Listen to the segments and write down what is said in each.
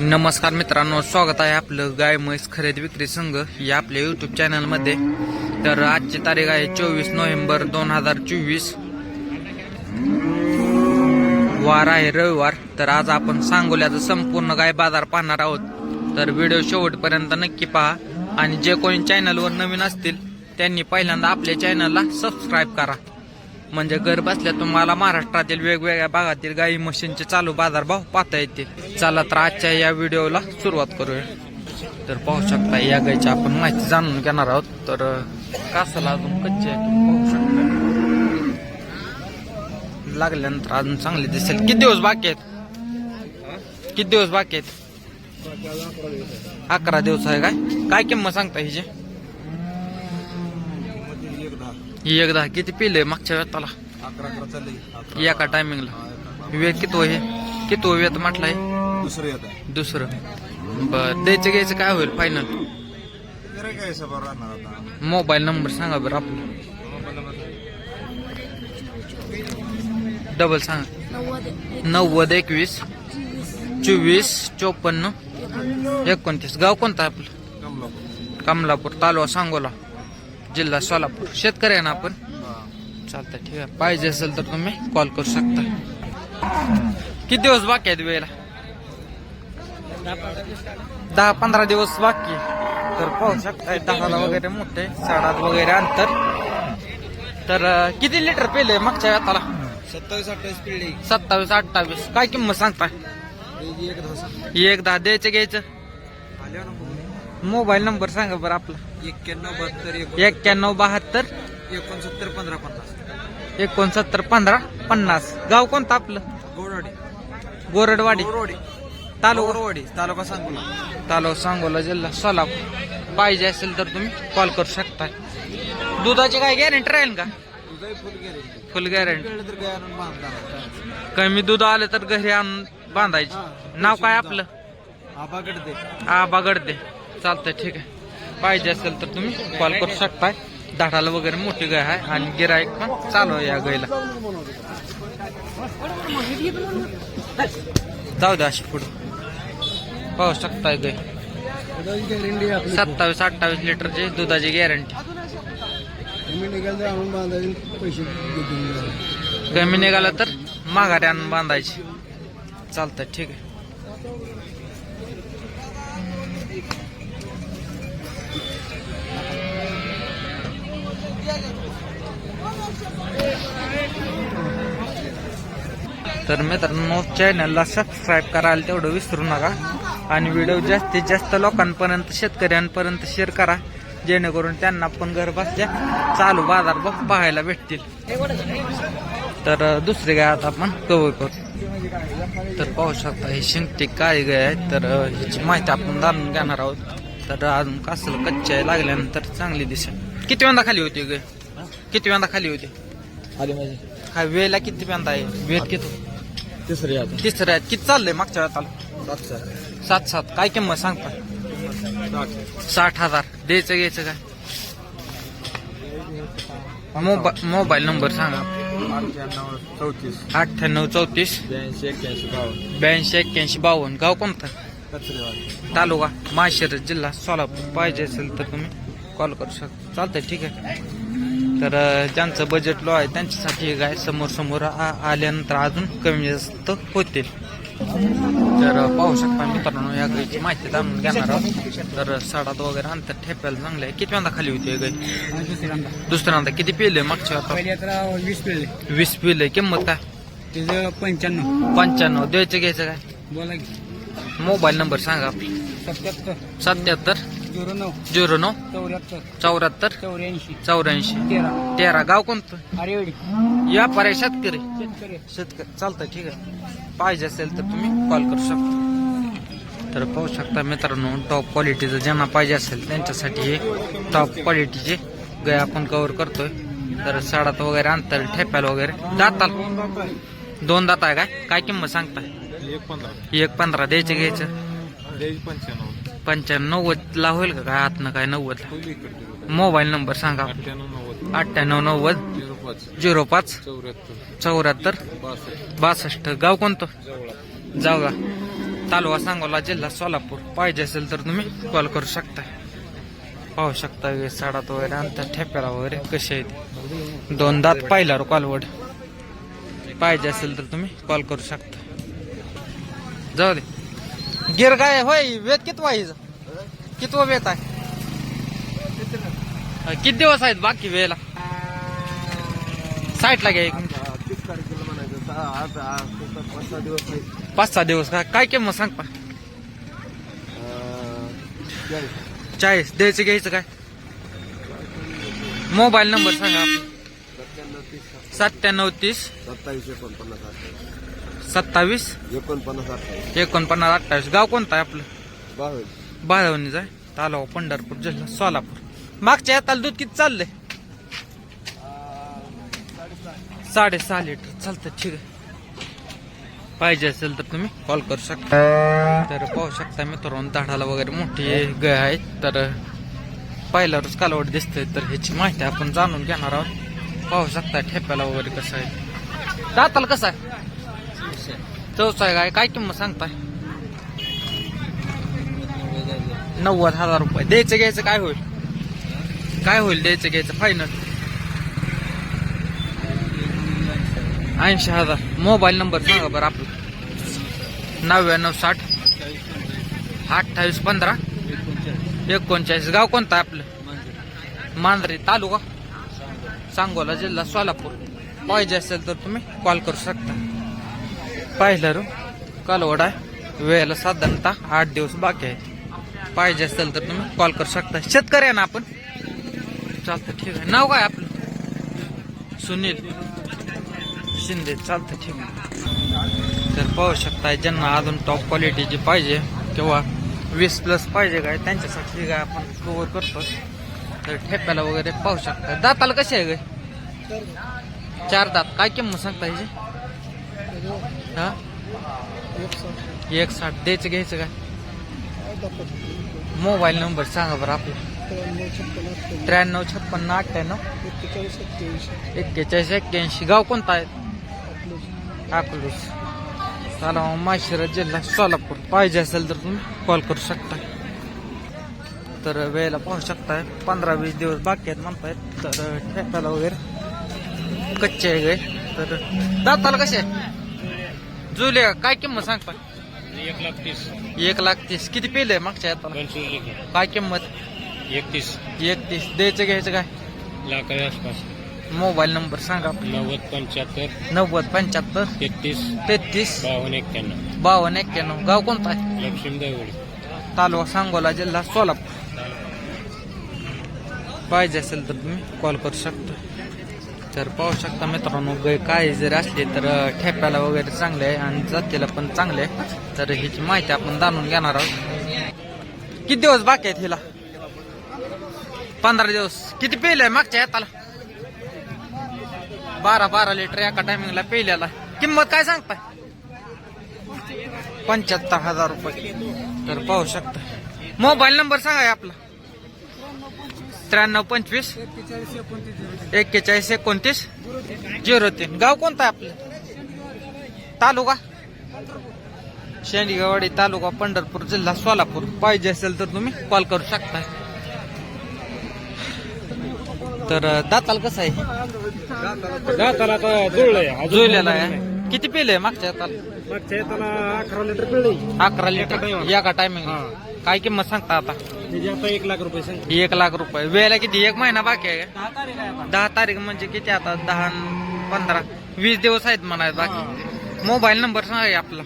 नमस्कार मित्रांनो स्वागत आहे आपलं गाय म्हैस खरेदी विक्री संघ या आपल्या युट्यूब चॅनलमध्ये तर आजची तारीख आहे चोवीस नोव्हेंबर दोन हजार चोवीस. वार आहे रविवार तर आज आपण सांगोल्याचा संपूर्ण गाय बाजार पाहणार आहोत. तर व्हिडिओ शेवटपर्यंत नक्की पहा आणि जे कोणी चॅनलवर नवीन असतील त्यांनी पहिल्यांदा आपल्या चॅनलला सबस्क्राईब करा. म्हणजे घर बसल्या तुम्हाला महाराष्ट्रातील वेगवेगळ्या भागातील गाई म्हशींचे चालू बाजारभाव पाहता येतील. चला तर आजच्या या व्हिडिओला सुरुवात करूया. तर पाहू शकता या गायची आपण माहिती जाणून घेणार आहोत. तर कासाला अजून कच्चे पाहू शकता. लागल्यानंतर अजून चांगले दिसेल. किती दिवस बाकी आहेत? किती दिवस बाकी आहेत? अकरा दिवस आहे काय? काय किंमत सांगता हिची? ही एकदा किती पिले मागच्या वेळाला? अकरा एका टायमिंगला वेळ किती हे किती वेळ म्हटलंय? दुसरं येत. आहे दुसरं. बर द्यायचं घ्यायचं काय होईल फायनल मोबाईल नंबर सांगा बरं आपला. डबल सांगा. नव्वद एकवीस चोवीस चोपन्न एकोणतीस. गाव कोणतं आपलं? कमलापूर. कमलापूर तालुका सांगोला. जिल्हा सोलापूर. शेतकरी आहे ना आपण? चालतंय ठीक आहे. पाहिजे असेल तर तुम्ही कॉल करू शकता. किती दिवस बाकी आहेत वेळेला? दहा पंधरा दिवस बाकी. तर पाहू शकताय दहाला वगैरे मोठे साडात वगैरे अंतर. तर किती लिटर पेले मागच्या वेताला सत्तावीस अठ्ठावीस पिढी सत्तावीस अठ्ठावीस. काय किंमत सांगताय? एक दहा द्यायचं घ्यायचं? मोबाईल नंबर सांगा बरं आपला. एक्क्याण्णव बहात्तर एक एक्क्याण्णव बहात्तर. एकोणसत्तर पंधरा पन्नास. एकोणसत्तर पंधरा पन्नास. गाव कोणतं आपलं? गोडवाडी गोरडवाडी. गोरवाडी. तालुका? गोरवाडी तालुका सांगोला. तालुका सांगोला जिल्हा सोलापूर. पाहिजे असेल तर तुम्ही कॉल करू शकता दुधाची काय गॅरंटी राहील का? फुल गेले फुल गॅरंटी तर काय आणून बांधणार कमी दूध आलं तर घरी आणून बांधायची. नाव काय आपलं? आबाकडे दे आबा गडदे. चालतंय ठीक आहे. पाहिजे असेल तर तुम्ही कॉल करू शकताय. धाडाला वगैरे मोठी गाय आहे आणि गिराईक पण चालू या गायला. जाऊ द्या अशी पुढे. पाहू शकताय गाय. सत्तावीस अठ्ठावीस लिटरची दुधाची गॅरंटी कमी निघालं तर माघारी आणून बांधायची. चालतंय ठीक आहे. तर मित्रांनो चॅनलला सबस्क्राईब करायला तेवढं विसरू नका. आणि व्हिडिओ जास्तीत जास्त लोकांपर्यंत शेतकऱ्यांपर्यंत शेअर करा. जेणेकरून त्यांना पण घर बसल्या चालू बाजार बघ पाहायला भेटतील. तर दुसरी गाय आता आपण कव्हर करू. तर पाहू शकता हे शिंगटी काय गाय आहे तर ह्याची माहिती आपण जाणून घेणार आहोत. तर अजून कासल कच्च्या लागल्यानंतर चांगली दिसेल. किती वेळा खाली होती गाय किती वेळा खाली होती? आले माझे हा वेळेला किती वेळा आहे? वेळ किती? तिसरे आता. तिसऱ्या किती चाललंय मागच्या वेळाला सातशे सात सात. काय किंमत सांगता? साठ. हजार. द्यायचं घ्यायचं काय? मोबा- मोबाईल नंबर सांगा. अठ्ठ्याण्णव चौतीस. अठ्ठ्याण्णव चौतीस. ब्याऐंशी एक्क्याऐंशी बावन्न. ब्याऐंशी एक्क्याऐंशी बावन्न. गाव कोणतं? तालुका माळशिरस जिल्हा सोलापूर. पाहिजे असेल तर तुम्ही कॉल करू शकता चालतंय ठीक आहे. तर ज्यांचं बजेट लो आहे त्यांच्यासाठी गाय समोर समोर आल्यानंतर अजून कमी जास्त होतील. तर पाहू शकता मित्रांनो या गायची माहिती जाणून घेणार आहोत. तर साडात वगैरे अंतर ठेपायला चांगलं आहे. किती खाली होती गाय? दुसऱ्यांदा किती पिले मागच्या वीस पिळले वीस पिले. किंमत काय? तिचं पंच्याण्णव. पंच्याण्णव. द्यायचं घ्यायचं काय? बोला मोबाईल नंबर सांगा. सत्याहत्तर. सत्याहत्तर. झिरो नऊ. झिरो नऊ? चौऱ्याहत्तर. चौऱ्याहत्तर? चौऱ्याऐंशी. चौऱ्याऐंशी. तेरा. तेरा. गाव कोणतं? आरेवाडी. या पर्याय शेतकरी. शेतकरी. शेतकरी. चालतं ठीक आहे. पाहिजे असेल तर तुम्ही कॉल करू शकता. तर पाहू शकता मित्रांनो टॉप क्वालिटीचं ज्यांना पाहिजे असेल त्यांच्यासाठी हे टॉप क्वालिटीचे गाय आपण कव्हर करतोय. तर साडात वगैरे अंतर ठेप्याला वगैरे. दाताल? दोन दात आहे काय? काय किंमत सांगताय? एक पंधरा. एक पंधरा. द्यायचं घ्यायचं? पंच्याण्णव ला होईल का? काय आतनं काय नव्वद? मोबाईल नंबर सांगा. अठ्ठ्याण्णव नव्वद. झिरो पाच. चौऱ्याहत्तर. बासष्ट. गाव कोणतं? का तालुका सांगोला जिल्हा सोलापूर. पाहिजे असेल तर तुम्ही कॉल करू शकता. पाहू शकता साडात वगैरे अंतर ठेप्याला वगैरे कसे आहेत दोन दात पाहिल्यावर कॉलवड पाहिजे असेल तर तुम्ही कॉल करू शकता. जाऊ दे. गिर काय होय वेत किती वाईज किती वेत आहे? किती दिवस आहेत बाकी वेळेला? साईटला घ्या एक. पाच सहा दिवस का? पाच सहा दिवस काय काय किंमत सांग पा. चाळीस. द्यायचं घ्यायचं काय? मोबाईल नंबर सांगा. सत्त्याण्णव तीस. सत्त्याण्णव तीस सत्तावीस एकोणपन्नास सत्तावीस? एकोणपन्नास अठ्ठावीस. एकोणपन्नास अठ्ठावीस. गाव कोणतं आहे आपलं? बावीस बाळवणीच आहे. तालुका पंढरपूर जिल्हा सोलापूर. मागच्या हाताला दूध किती चाललंय? साडेसहा लिटर. चालतं ठीक आहे. पाहिजे असेल तर तुम्ही कॉल करू शकता. तर पाहू शकता मित्रांनो दाढाला वगैरे मोठी गाय आहे. तर पहिल्यावरच कालवड दिसते तर ह्याची माहिती आपण जाणून घेणार आहोत. पाहू शकता ठेप्याला वगैरे कसं आहे. दाताला कसं आहे? चौसा आहे काय काय किंमत सांगताय? नव्वद हजार रुपये. द्यायचं घ्यायचं काय होईल? काय होईल द्यायचं घ्यायचं? फायनल ऐंशी हजार. मोबाईल नंबर सांगा बरं आपलं. नव्याण्णव साठ. अठ्ठावीस पंधरा. एकोणचाळीस. गाव कोणतं आहे आपलं? मांजरे तालुका. सांगोला जिल्हा सोलापूर. पाहिजे असेल तर तुम्ही कॉल करू शकता. पाहिलं रू. कालवड आहे. वेळेला साधारणतः आठ दिवस बाकी आहे. पाहिजे असेल तर तुम्ही कॉल करू शकता. शेतकरी आहे ना आपण? चालतं ठीक आहे. नाव काय आपलं? सुनील. शिंदे. चालतं ठीक आहे. तर पाहू शकता ज्यांना अजून टॉप क्वालिटीची पाहिजे किंवा वीस प्लस पाहिजे काय त्यांच्यासाठी काय आपण कवर करतो. तर ठेप्याला वगैरे पाहू शकता. दाताला कसे आहे गाय चार दात. काय किंमत सांगता ह्याची हा? एक साठ द्यायचं घ्यायचं काय नंबर सांगा बरं आपला त्र्याण्णव छप्पन्न अठ्ठ्याण्णव एक्केचाळीस एक्क्याऐंशी गाव कोणता आहे अकलूस चला माशिरा जिल्हा सोलापूर। पाहिजे असेल तर तुम्ही कॉल करू शकता तर वेळेला पाहू शकताय पंधरा वीस दिवस बाकी आहेत म्हणतायत तर ठेप्याला वगैरे कच्चे आहे तर दाताला कसे जुले काय किंमत सांगता एक लाख तीस. एक लाख तीस. किती पेले मागच्या हाताला? पंचवीस काय किंमत? एकतीस एकतीस द्यायचं घ्यायचं काय? लाखाच्या आसपास. मोबाईल नंबर सांगा नव्वद पंच्याहत्तर. नव्वद पंच्याहत्तर. तेहतीस. तेहतीस. बावन्न एक्क्याण्णव. बावन्न एक्क्याण्णव. गाव कोणता आहे? लक्ष्मी दवडी तालुका सांगोला जिल्हा सोलापूर. पाहिजे असेल तर तुम्ही कॉल करू शकता. तर पाहू शकता मित्रांनो गाय काय जरी असली तर ठेप्याला वगैरे चांगले आहे आणि जातीला पण चांगले आहे. तर ह्याची माहिती आपण जाणून घेणार आहोत. किती दिवस बाकी आहेत हिला? पंधरा दिवस. किती पेले आहे मागच्या येताला बारा बारा लिटर एका टायमिंगला पेल्याला. किंमत काय सांगताय? पंच्याहत्तर हजार रुपये. तर पाहू शकता. मोबाईल नंबर सांगा आपला. त्र्याण्णव पंचवीस. एक्केचाळीस एकोणतीस. झिरो तीन. गाव कोणतं आहे आपलं? तालुका? शेंडगेवाडी तालुका पंढरपूर जिल्हा सोलापूर. पाहिजे असेल तर तुम्ही कॉल करू शकता. तर दाताल कसं आहे? दाताला जुळलेला आहे. किती पेले मागच्या दाताला मागच्या त्याला अकरा लिटर पिळली. अकरा लिटर. एका टायमिंग काय किंमत सांगता आता? त्याची आता एक लाख रुपये सांग एक लाख रुपये. वेळेला किती? एक महिना बाकी आहे का? दहा तारीख आहे दहा तारीख म्हणजे किती आता? दहा पंधरा. वीस दिवस आहेत म्हणायचं बाकी. मोबाईल नंबर सांगा आपला.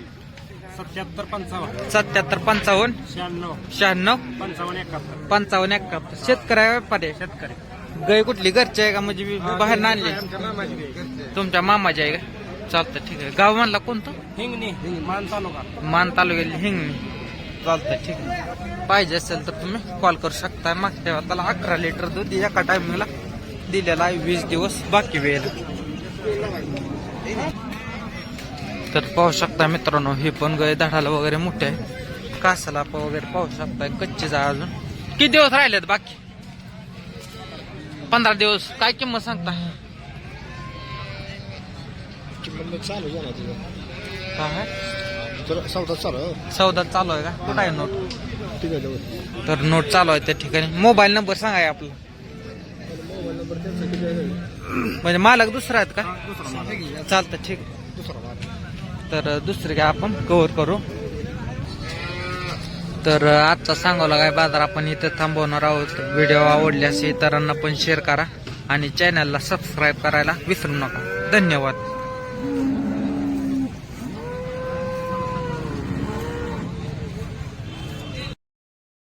सत्याहत्तर पंचावन्न. सत्याहत्तर पंचावन्न. शहाण्णव. शहाण्णव. पंचावन्न एकाहत्तर. पंचावन्न एकाहत्तर. शेतकरी आहे व्यापारी. आहे? शेतकरी. गाय कुठली? घरची आहे का? म्हणजे बाहेर आणली. आमच्या मामाची गाय. तुमच्या मामाची आहे का? चालतं ठीक आहे. गाव म्हणला कोणतं? हिंगणी. मान तालुका. मान तालुक्यात हिंगणी. चालतं ठीक आहे. पाहिजे असेल तर तुम्ही कॉल करू शकता मागच्या त्याला अकरा लिटर दूध एका टायमिंगला दिलेला आहे वीस दिवस बाकी वेळेला तर पाहू शकता मित्रांनो हे पण गाय धडाला वगैरे मोठे आहे. कासाला वगैरे पाहू शकताय. कच्चेच आहे अजून. किती दिवस राहिलेत बाकी? पंधरा दिवस. काय किंमत सांगता चालू झाला तुझं काय चला चौदा चालू चौदा चालू आहे का? कुठं आहे नोट? ठीक आहे तर नोट चालू आहे त्या ठिकाणी. मोबाईल नंबर सांगा आहे आपला. मोबाईल नंबर त्यांचा किती आहे? म्हणजे मालक दुसरा आहेत का? चालतं ठीक. दुसरा तर दुसरे काय आपण. कव्हर करू. तर आजचा सांगोला काय बाजार आपण इथं थांबवणार आहोत. व्हिडिओ आवडल्यास इतरांना पण शेअर करा. आणि चॅनलला सबस्क्राईब करायला विसरू नका. धन्यवाद. Mm-hmm.